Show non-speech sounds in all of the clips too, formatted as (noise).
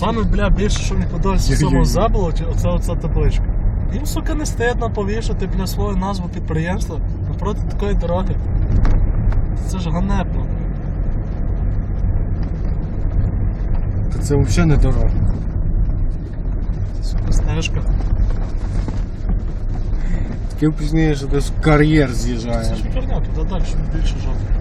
Саме, бля, більше, що мені подобається в цьому заболоті, оце оця табличка. Їм, сука, не стидно повішати бля свою назву підприємства напроти такої дороги. Це ж ганебно. Та це взагалі не дорога. Це сука стежка. Таке впізніше, що десь кар'єр з'їжджає. Це ж херня, туди далі більше жовтих.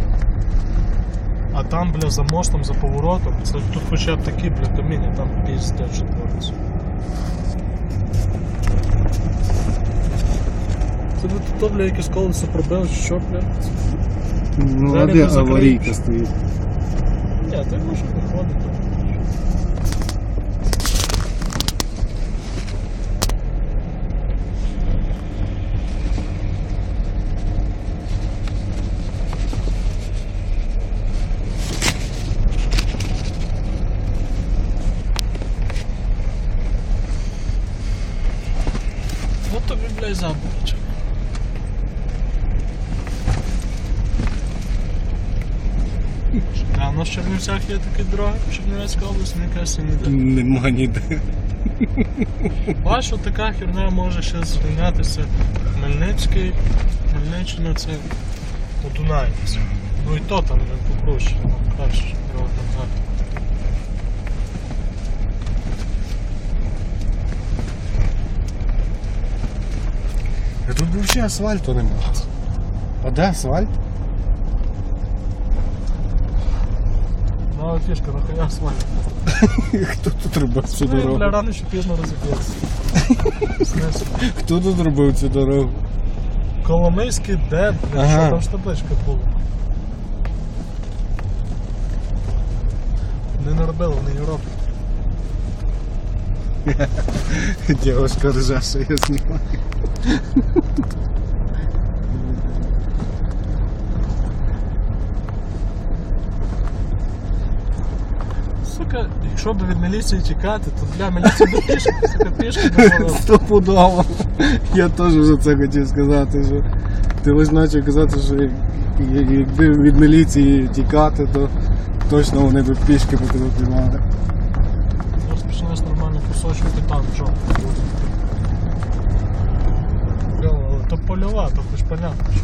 А там, бля, за мостом, за поворотом, це тут хоча б такі, бля, каміння, там пізде, що твориться. Це тут, то, бля, якесь колесо пробили, чи що, бля? Ну, а Далі де не закриють. аварійка стоїть? Ні, ти можеш виходити. Тобі, блядь, забудь. А у нас в Чернівцях є такі дороги, Чернівецька область, мені кажеться, ніде. Нема ніде. Бачу, така херня може ще зрівнятися. Хмельницький, Хмельниччина це у Дунаївці. Ну і то там не попроще, там краще дорога там гарна. Взагалі асфальту немає. А де асфальт? Нова фішка, нахуя асфальт. (laughs) Хто тут робив цю Ну, бля, дорогу? рано чи пізно розіб'ється. Знесу. (laughs) Хто тут робив цю дорогу? Коломийський де, бля, Ага. що там ж табличка була. Не робили, вони її роблять. (laughs) Дівчинка ржа, що я знімаю. Сука, якщо б від міліції тікати, то для міліції би пішки, сука, пішки би було. Стопудово. Я теж вже це хотів сказати, що ти ось почав казати, що як- як- якби від міліції тікати, то точно вони б пішки по тебе піймали. Зараз почнеш нормально кусочки там але То польова, то хоч понятно, що